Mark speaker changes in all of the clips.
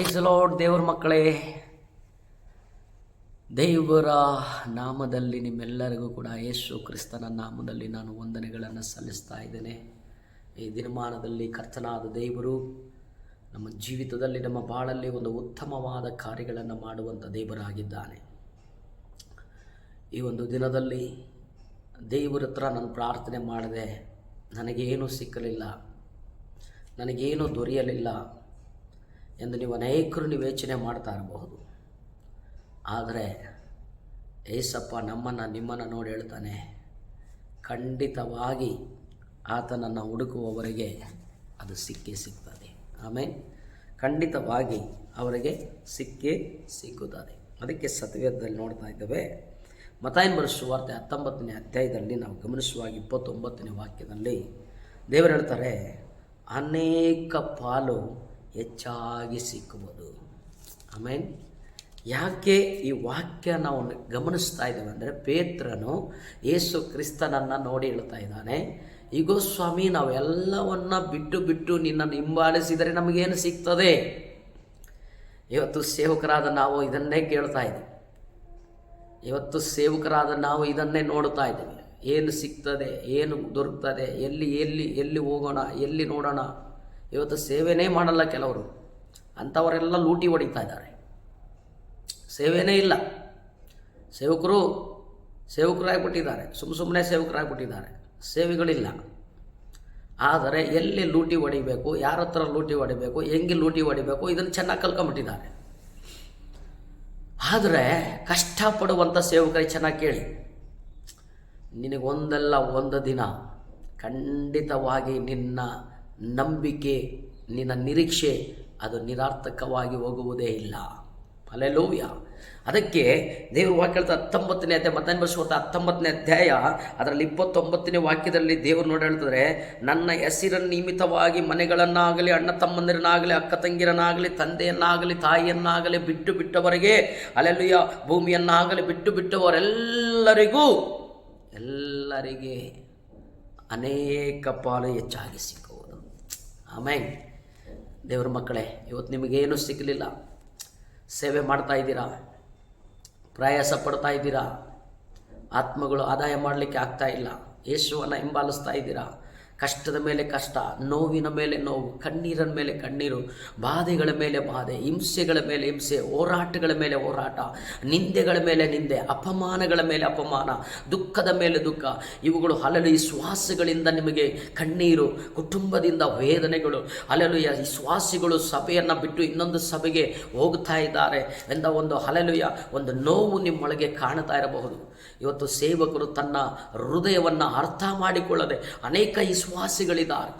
Speaker 1: ಪ್ರೈಸಲೋಡ್ ದೇವರ ಮಕ್ಕಳೇ. ದೇವರ ನಾಮದಲ್ಲಿ ನಿಮ್ಮೆಲ್ಲರಿಗೂ ಕೂಡ ಯೇಸು ಕ್ರಿಸ್ತನ ನಾಮದಲ್ಲಿ ನಾನು ವಂದನೆಗಳನ್ನು ಸಲ್ಲಿಸ್ತಾ ಇದ್ದೇನೆ. ಈ ದಿನಮಾನದಲ್ಲಿ ಕರ್ತನಾದ ದೇವರು ನಮ್ಮ ಜೀವಿತದಲ್ಲಿ ನಮ್ಮ ಬಾಳಲ್ಲಿ ಒಂದು ಉತ್ತಮವಾದ ಕಾರ್ಯಗಳನ್ನು ಮಾಡುವಂಥ ದೇವರಾಗಿದ್ದಾನೆ. ಈ ಒಂದು ದಿನದಲ್ಲಿ ದೇವರ ಹತ್ರ ನಾನು ಪ್ರಾರ್ಥನೆ ಮಾಡಿದೆ ನನಗೇನೂ ಸಿಕ್ಕಲಿಲ್ಲ, ನನಗೇನೂ ದೊರೆಯಲಿಲ್ಲ. ಎಂದು ನೀವು ಅನೇಕರು ನೀವು ಯೋಚನೆ ಮಾಡ್ತಾ ಇರಬಹುದು. ಆದರೆ ಏಸಪ್ಪ ನಮ್ಮನ್ನು ನಿಮ್ಮನ್ನು ನೋಡಿ ಹೇಳ್ತಾನೆ, ಖಂಡಿತವಾಗಿ ಆತನನ್ನು ಹುಡುಕುವವರಿಗೆ ಅದು ಸಿಕ್ಕೇ ಸಿಗ್ತದೆ. ಆಮೇಲೆ ಖಂಡಿತವಾಗಿ ಅವರಿಗೆ ಸಿಕ್ಕೇ ಸಿಕ್ಕುತ್ತದೆ. ಅದಕ್ಕೆ ಸತ್ಯವೇದದಲ್ಲಿ ನೋಡ್ತಾ ಇದ್ದೇವೆ ಮತಾಯನ್ ಸುವಾರ್ತೆ ಹತ್ತೊಂಬತ್ತನೇ ಅಧ್ಯಾಯದಲ್ಲಿ ನಾವು ಗಮನಿಸುವಾಗ ಇಪ್ಪತ್ತೊಂಬತ್ತನೇ ವಾಕ್ಯದಲ್ಲಿ ದೇವರು ಹೇಳ್ತಾರೆ, ಅನೇಕ ಪಾಲು ಹೆಚ್ಚಾಗಿ ಸಿಕ್ಕುವುದು. ಆಮೇನ್. ಯಾಕೆ ಈ ವಾಕ್ಯ ನಾವು ಗಮನಿಸ್ತಾ ಇದ್ದೇವೆ ಅಂದರೆ ಪೇತ್ರನು ಯೇಸು ಕ್ರಿಸ್ತನನ್ನು ನೋಡಿ ಹೇಳ್ತಾ ಇದ್ದಾನೆ ಈಗೋ ಸ್ವಾಮಿ, ನಾವೆಲ್ಲವನ್ನ ಬಿಟ್ಟು ಬಿಟ್ಟು ನಿನ್ನನ್ನು ಹಿಂಬಾಲಿಸಿದರೆ ನಮಗೇನು ಸಿಗ್ತದೆ? ಇವತ್ತು ಸೇವಕರಾದ ನಾವು ಇದನ್ನೇ ಕೇಳ್ತಾ ಇದ್ದೀವಿ. ಇವತ್ತು ಸೇವಕರಾದ ನಾವು ಇದನ್ನೇ ನೋಡ್ತಾ ಇದ್ದೀವಿ. ಏನು ಸಿಗ್ತದೆ, ಏನು ದೊರಕ್ತದೆ, ಎಲ್ಲಿ ಎಲ್ಲಿ ಎಲ್ಲಿ ಹೋಗೋಣ, ಎಲ್ಲಿ ನೋಡೋಣ? ಇವತ್ತು ಸೇವೆನೇ ಮಾಡಲ್ಲ ಕೆಲವರು. ಅಂಥವರೆಲ್ಲ ಲೂಟಿ ಹೊಡಿತಾ ಇದ್ದಾರೆ. ಸೇವೆನೇ ಇಲ್ಲ. ಸೇವಕರು ಸೇವಕರಾಗಿಬಿಟ್ಟಿದ್ದಾರೆ. ಸುಮ್ಮ ಸುಮ್ಮನೆ ಸೇವಕರಾಗಿಬಿಟ್ಟಿದ್ದಾರೆ. ಸೇವೆಗಳಿಲ್ಲ. ಆದರೆ ಎಲ್ಲಿ ಲೂಟಿ ಹೊಡಿಬೇಕು, ಯಾರ ಹತ್ರ ಲೂಟಿ ಹೊಡಿಬೇಕು, ಹೆಂಗೆ ಲೂಟಿ ಹೊಡಿಬೇಕು, ಇದನ್ನು ಚೆನ್ನಾಗಿ ಕಲ್ಕೊಂಬಿಟ್ಟಿದ್ದಾರೆ. ಆದರೆ ಕಷ್ಟಪಡುವಂಥ ಸೇವಕರಿಗೆ ಚೆನ್ನಾಗಿ ಕೇಳಿ. ನಿನಗೊಂದಲ್ಲ ಒಂದು ದಿನ ಖಂಡಿತವಾಗಿ ನಿನ್ನ ನಂಬಿಕೆ, ನಿನ್ನ ನಿರೀಕ್ಷೆ, ಅದು ನಿರಾರ್ಥಕವಾಗಿ ಹೋಗುವುದೇ ಇಲ್ಲ. ಅಲ್ಲೆಲ್ಲೂಯ್ಯ ಅದಕ್ಕೆ ದೇವರು ವಾಕ್ಯ ಹತ್ತೊಂಬತ್ತನೇ ಅಧ್ಯಾಯ ಮತ್ತೊಂದು ವರ್ಷ ಹತ್ತೊಂಬತ್ತನೇ ಅಧ್ಯಾಯ, ಅದರಲ್ಲಿ ಇಪ್ಪತ್ತೊಂಬತ್ತನೇ ವಾಕ್ಯದಲ್ಲಿ ದೇವರು ನೋಡಿ ಹೇಳ್ತಾರೆ ನನ್ನ ಹೆಸರನ್ನು ನಿಯಮಿತವಾಗಿ ಮನೆಗಳನ್ನಾಗಲಿ, ಅಣ್ಣ ತಮ್ಮಂದಿರನ್ನಾಗಲಿ, ಅಕ್ಕ ತಂಗಿರನ್ನಾಗಲಿ, ತಂದೆಯನ್ನಾಗಲಿ, ತಾಯಿಯನ್ನಾಗಲಿ ಬಿಟ್ಟು ಬಿಟ್ಟವರಿಗೆ ಅಲೆಲುಯ ಭೂಮಿಯನ್ನಾಗಲಿ ಬಿಟ್ಟು ಬಿಟ್ಟವರೆಲ್ಲರಿಗೂ, ಎಲ್ಲರಿಗೆ ಅನೇಕ ಪಾಲು ಹೆಚ್ಚಾಗಿ ಸಿಕ್ಕುವುದು ಆಮೇಲೆ ದೇವ್ರ ಮಕ್ಕಳೇ, ಇವತ್ತು ನಿಮಗೇನು ಸಿಗಲಿಲ್ಲ. ಸೇವೆ ಮಾಡ್ತಾ ಇದ್ದೀರಾ? ಪ್ರಯಾಸ ಪಡ್ತಾ ಇದ್ದೀರಾ? ಆತ್ಮಗಳು ಆದಾಯ ಮಾಡಲಿಕ್ಕೆ ಆಗ್ತಾ ಇಲ್ಲ. ಯೇಸುವನ್ನು ಹಿಂಬಾಲಿಸ್ತಾ ಇದ್ದೀರಾ? ಕಷ್ಟದ ಮೇಲೆ ಕಷ್ಟ, ನೋವಿನ ಮೇಲೆ ನೋವು, ಕಣ್ಣೀರಿನ ಮೇಲೆ ಕಣ್ಣೀರು, ಬಾಧೆಗಳ ಮೇಲೆ ಬಾಧೆ, ಹಿಂಸೆಗಳ ಮೇಲೆ ಹಿಂಸೆ, ಹೋರಾಟಗಳ ಮೇಲೆ ಹೋರಾಟ, ನಿಂದೆಗಳ ಮೇಲೆ ನಿಂದೆ, ಅಪಮಾನಗಳ ಮೇಲೆ ಅಪಮಾನ, ದುಃಖದ ಮೇಲೆ ದುಃಖ. ಇವುಗಳು ಅಲಲು ಈ ಶ್ವಾಸಗಳಿಂದ ನಿಮಗೆ ಕಣ್ಣೀರು, ಕುಟುಂಬದಿಂದ ವೇದನೆಗಳು. ಅಲಲು ಈ ಶ್ವಾಸಿಗಳು ಸಭೆಯನ್ನು ಬಿಟ್ಟು ಇನ್ನೊಂದು ಸಭೆಗೆ ಹೋಗ್ತಾ ಇದ್ದಾರೆ ಎಂದ ಒಂದು ಅಲಲುಯ ಒಂದು ನೋವು ನಿಮ್ಮೊಳಗೆ ಕಾಣ್ತಾ ಇರಬಹುದು. ಇವತ್ತು ಸೇವಕರು ತನ್ನ ಹೃದಯವನ್ನು ಅರ್ಥ ಮಾಡಿಕೊಳ್ಳದೆ ಅನೇಕ ವಿಶ್ವಾಸಿಗಳಿದ್ದಾರೆ.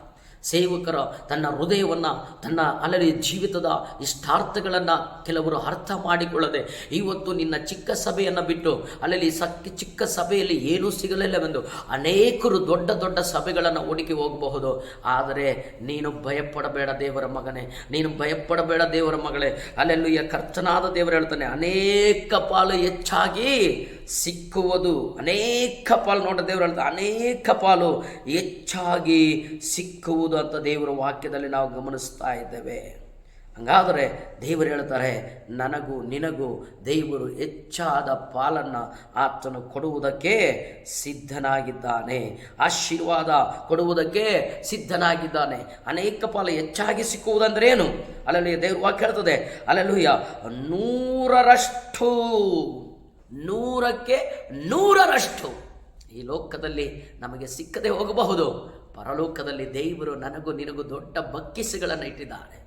Speaker 1: ಸೇವಕರ ತನ್ನ ಹೃದಯವನ್ನು, ತನ್ನ ಅಲ್ಲಲ್ಲಿ ಜೀವಿತದ ಇಷ್ಟಾರ್ಥಗಳನ್ನು ಕೆಲವರು ಅರ್ಥ ಮಾಡಿಕೊಳ್ಳದೆ ಇವತ್ತು ನಿನ್ನ ಚಿಕ್ಕ ಸಭೆಯನ್ನು ಬಿಟ್ಟು ಅಲ್ಲಲ್ಲಿ ಸಕ್ಕ ಚಿಕ್ಕ ಸಭೆಯಲ್ಲಿ ಏನೂ ಸಿಗಲಿಲ್ಲವೆಂದು ಅನೇಕರು ದೊಡ್ಡ ದೊಡ್ಡ ಸಭೆಗಳನ್ನು ಹುಡುಕಿ ಹೋಗಬಹುದು. ಆದರೆ ನೀನು ಭಯಪಡಬೇಡ ದೇವರ ಮಗನೇ, ನೀನು ಭಯಪಡಬೇಡ ದೇವರ ಮಗಳೇ. ಅಲ್ಲೆಲ್ಲೂ ಕರ್ತನಾದ ದೇವರು ಹೇಳ್ತಾನೆ, ಅನೇಕ ಪಾಲು ಹೆಚ್ಚಾಗಿ ಸಿಕ್ಕುವುದು ಅನೇಕ ಪಾಲು. ನೋಡ ದೇವರು ಹೇಳ್ತಾ ಅನೇಕ ಪಾಲು. ಹೆಚ್ಚಾಗಿ ಸಿಕ್ಕುವುದು ಅಂತ ದೇವರ ವಾಕ್ಯದಲ್ಲಿ ನಾವು ಗಮನಿಸ್ತಾ ಇದ್ದೇವೆ. ಹಂಗಾದರೆ ದೇವರು ಹೇಳ್ತಾರೆ, ನನಗೂ ನಿನಗೂ ದೇವರು ಹೆಚ್ಚಾದ ಪಾಲನ್ನು ಆತನು ಕೊಡುವುದಕ್ಕೆ ಸಿದ್ಧನಾಗಿದ್ದಾನೆ. ಆಶೀರ್ವಾದ ಕೊಡುವುದಕ್ಕೆ ಸಿದ್ಧನಾಗಿದ್ದಾನೆ. ಅನೇಕ ಪಾಲ ಹೆಚ್ಚಾಗಿ ಸಿಕ್ಕುವುದಂದ್ರೆ ಏನು? ಅಲ್ಲಲ್ಲಿ ದೇವ್ರ ವಾಕ್ಯ ಹೇಳ್ತದೆ ಅಲ್ಲಲ್ಲೂಯ್ಯ ನೂರರಷ್ಟು ನೂರಕ್ಕೆ ನೂರರಷ್ಟು ಈ ಲೋಕದಲ್ಲಿ ನಮಗೆ ಸಿಕ್ಕದೆ ಹೋಗಬಹುದು. ಪರಲೋಕದಲ್ಲಿ ದೇವರು ನನಗೂ ನಿನಗೂ ದೊಡ್ಡ ಬಕ್ಕಿಸುಗಳನ್ನು ಇಟ್ಟಿದ್ದಾರೆ.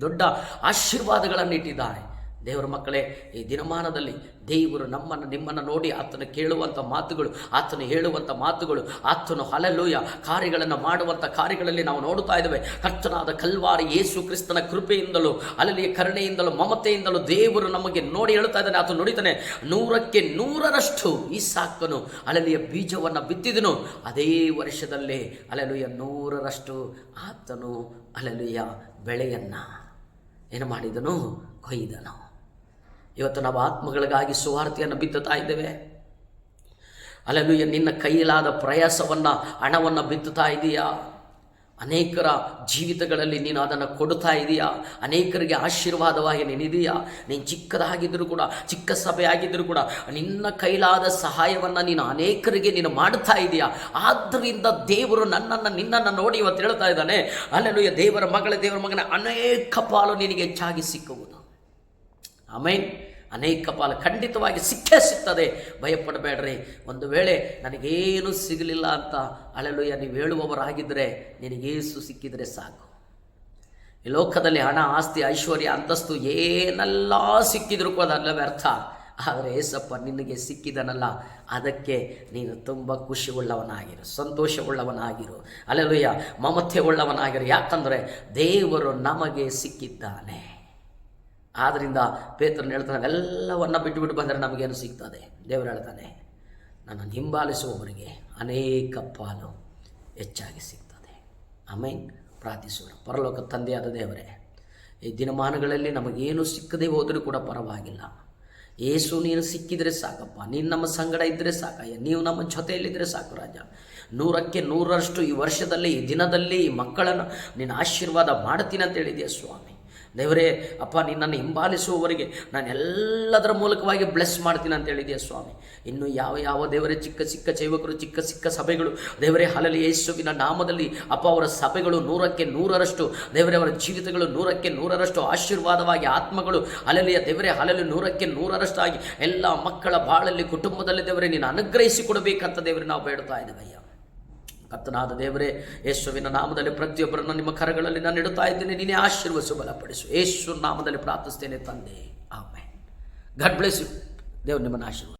Speaker 1: ದೊಡ್ಡ ಆಶೀರ್ವಾದಗಳನ್ನು ಇಟ್ಟಿದ್ದಾರೆ. ದೇವರ ಮಕ್ಕಳೇ, ಈ ದಿನಮಾನದಲ್ಲಿ ದೇವರು ನಮ್ಮನ್ನು, ನಿಮ್ಮನ್ನು ನೋಡಿ ಆತನ ಕೇಳುವಂಥ ಮಾತುಗಳು, ಆತನು ಹೇಳುವಂಥ ಮಾತುಗಳು, ಆತನು ಹಲಲೂಯ ಕಾರ್ಯಗಳನ್ನು ಮಾಡುವಂಥ ಕಾರ್ಯಗಳಲ್ಲಿ ನಾವು ನೋಡುತ್ತಾ ಇದ್ದೇವೆ. ಕರ್ತನಾದ ಕಲ್ವಾರಿ ಯೇಸು ಕ್ರಿಸ್ತನ ಕೃಪೆಯಿಂದಲೂ ಅಲಲಿಯ ಕರುಣೆಯಿಂದಲೂ, ಮಮತೆಯಿಂದಲೂ ದೇವರು ನಮಗೆ ನೋಡಿ ಹೇಳ್ತಾ ಇದ್ದಾನೆ. ಆತನು ನುಡಿತಾನೆ ನೂರಕ್ಕೆ ನೂರರಷ್ಟು ಈ ಸಾಕನು ಅಲಲಿಯ ಬೀಜವನ್ನು ಬಿತ್ತಿದನು. ಅದೇ ವರ್ಷದಲ್ಲಿ ಅಲಲುಯ ನೂರರಷ್ಟು ಆತನು ಅಲಲುಯ ಬೆಳೆಯನ್ನು ಏನು ಮಾಡಿದನು? ಕೊಯ್ದನು. ಇವತ್ತು ನಾವು ಆತ್ಮಗಳಿಗಾಗಿ ಸುವಾರ್ತೆಯನ್ನು ಬಿತ್ತುತ್ತಾ ಇದ್ದೇವೆ. ಅಲ್ಲೂ ನಿನ್ನ ಕೈಯಲಾದ ಪ್ರಯಾಸವನ್ನು, ಹಣವನ್ನು ಬಿತ್ತುತ್ತಾ ಇದೆಯಾ? ಅನೇಕರ ಜೀವಿತಗಳಲ್ಲಿ ನೀನು ಅದನ್ನು ಕೊಡುತ್ತಾ ಇದೀಯಾ? ಅನೇಕರಿಗೆ ಆಶೀರ್ವಾದವಾಗಿ ನೀನಿದೆಯಾ? ನೀನು ಚಿಕ್ಕದಾಗಿದ್ದರೂ ಕೂಡ, ಚಿಕ್ಕ ಸಭೆ ಆಗಿದ್ದರೂ ಕೂಡ, ನಿನ್ನ ಕೈಲಾದ ಸಹಾಯವನ್ನು ನೀನು ಅನೇಕರಿಗೆ ನೀನು ಮಾಡ್ತಾ ಇದೀಯಾ? ಆದ್ದರಿಂದ ದೇವರು ನನ್ನನ್ನು, ನಿನ್ನನ್ನು ನೋಡಿ ಇವತ್ತು ಹೇಳ್ತಾ ಇದ್ದಾನೆ ಅಲ್ಲೆಲ್ಲೂ ದೇವರ ಮಗಳ, ದೇವರ ಮಗನ, ಅನೇಕ ಪಾಲು ನಿನಗೆ ಹೆಚ್ಚಾಗಿ ಸಿಕ್ಕುವುದು. ಆಮೇನ್. ಅನೇಕ ಪಾಲು ಖಂಡಿತವಾಗಿ ಸಿಕ್ಕೇ ಸಿಗ್ತದೆ. ಭಯಪಡಬೇಡ್ರಿ. ಒಂದು ವೇಳೆ ನನಗೇನು ಸಿಗಲಿಲ್ಲ ಅಂತ ಅಳೆಲುಯ್ಯ ನೀವು ಹೇಳುವವರಾಗಿದ್ದರೆ ನಿನಗೇಸು ಸಿಕ್ಕಿದರೆ ಸಾಕು. ಈ ಲೋಕದಲ್ಲಿ ಹಣ, ಆಸ್ತಿ, ಐಶ್ವರ್ಯ, ಅಂತಸ್ತು ಏನೆಲ್ಲ ಸಿಕ್ಕಿದ್ರು ಕೂಡ ಅದೆಲ್ಲ ವ್ಯರ್ಥ. ಆದರೆ ಏಸಪ್ಪ, ನಿನಗೆ ಸಿಕ್ಕಿದನಲ್ಲ. ಅದಕ್ಕೆ ನೀನು ತುಂಬ ಖುಷಿ ಉಳ್ಳವನಾಗಿರು ಅಲೆಲುಯ್ಯ ಮಮತೆ ಉಳ್ಳವನಾಗಿರು ಯಾಕಂದರೆ ದೇವರು ನಮಗೆ ಸಿಕ್ಕಿದ್ದಾನೆ. ಆದ್ದರಿಂದ ಪೇತ್ರನ ಹೇಳ್ತಾನೆ, ಎಲ್ಲವನ್ನ ಬಿಟ್ಟು ಬಿಟ್ಟು ಬಂದರೆ ನಮಗೇನು ಸಿಗ್ತದೆ? ದೇವರು ಹೇಳ್ತಾನೆ, ನನ್ನ ಹಿಂಬಾಲಿಸುವವರಿಗೆ ಅನೇಕ ಪಾಲು ಹೆಚ್ಚಾಗಿ ಸಿಗ್ತದೆ. ಆಮೇನ್. ಪ್ರಾರ್ಥಿಸುವರು ಪರಲೋಕ ತಂದೆಯಾದ ದೇವರೇ, ಈ ದಿನಮಾನಗಳಲ್ಲಿ ನಮಗೇನು ಸಿಕ್ಕದೆ ಹೋದರೂ ಕೂಡ ಪರವಾಗಿಲ್ಲ. ಏಸು, ನೀನು ಸಿಕ್ಕಿದರೆ ಸಾಕಪ್ಪ. ನೀನು ನಮ್ಮ ಸಂಗಡ ಇದ್ದರೆ ಸಾಕಯ್ಯ. ನೀವು ನಮ್ಮ ಜೊತೆಯಲ್ಲಿದ್ದರೆ ಸಾಕು ರಾಜ. ನೂರಕ್ಕೆ ನೂರರಷ್ಟು ಈ ವರ್ಷದಲ್ಲಿ, ಈ ದಿನದಲ್ಲಿ ಈ ಮಕ್ಕಳನ್ನು ನೀನು ಆಶೀರ್ವಾದ ಮಾಡ್ತೀನಿ ಅಂತ ಹೇಳಿದೆಯಾ ಸ್ವಾಮಿ? ದೇವರೇ, ಅಪ್ಪ, ನಿನ್ನನ್ನು ಹಿಂಬಾಲಿಸುವವರಿಗೆ ನಾನು ಎಲ್ಲದರ ಮೂಲಕವಾಗಿ ಬ್ಲೆಸ್ ಮಾಡ್ತೀನಿ ಅಂತ ಹೇಳಿದೆಯ ಸ್ವಾಮಿ. ಇನ್ನು ಯಾವ ಯಾವ ದೇವರೇ, ಚಿಕ್ಕ ಚಿಕ್ಕ ಚೈವಕರು ಚಿಕ್ಕ ಚಿಕ್ಕ ಸಭೆಗಳು, ದೇವರೇ ಹಲಲಿ ಯೇಸುವಿನ ನಾಮದಲ್ಲಿ ಅಪ್ಪ ಅವರ ಸಭೆಗಳು ನೂರಕ್ಕೆ ನೂರರಷ್ಟು, ದೇವರೇ, ಅವರ ಜೀವಿತಗಳು ನೂರಕ್ಕೆ ನೂರರಷ್ಟು ಆಶೀರ್ವಾದವಾಗಿ ಆತ್ಮಗಳು ಅಲಲಿಯ ದೇವರೇ ಹಲಲಿ ನೂರಕ್ಕೆ ನೂರರಷ್ಟಾಗಿ ಎಲ್ಲ ಮಕ್ಕಳ ಬಾಳಲ್ಲಿ, ಕುಟುಂಬದಲ್ಲಿ ದೇವರೇ, ನೀನು ಅನುಗ್ರಹಿಸಿ ಕೊಡಬೇಕಂತ ದೇವರೇ ನಾವು ಬೇಡ್ತಾ ಇದ್ದೇವಯ್ಯ ಕರ್ತನಾದ ದೇವರೇ, ಯೇಸುವಿನ ನಾಮದಲ್ಲಿ ಪ್ರತಿಯೊಬ್ಬರನ್ನು ನಿಮ್ಮ ಕರಗಳಲ್ಲಿ ನಾನು ಇಡುತ್ತಾ ಇದ್ದೇನೆ. ನೀನೇ ಆಶೀರ್ವಸು ಬಲಪಡಿಸು. ಯೇಸು ನಾಮದಲ್ಲಿ ಪ್ರಾರ್ಥಿಸ್ತೇನೆ ತಂದೆ. ಆಮೇಲೆ ಘಟ್ ಬ್ಲೆಸ್ ಯು ದೇವರು ನಿಮ್ಮನ್ನು ಆಶೀರ್ವಾದ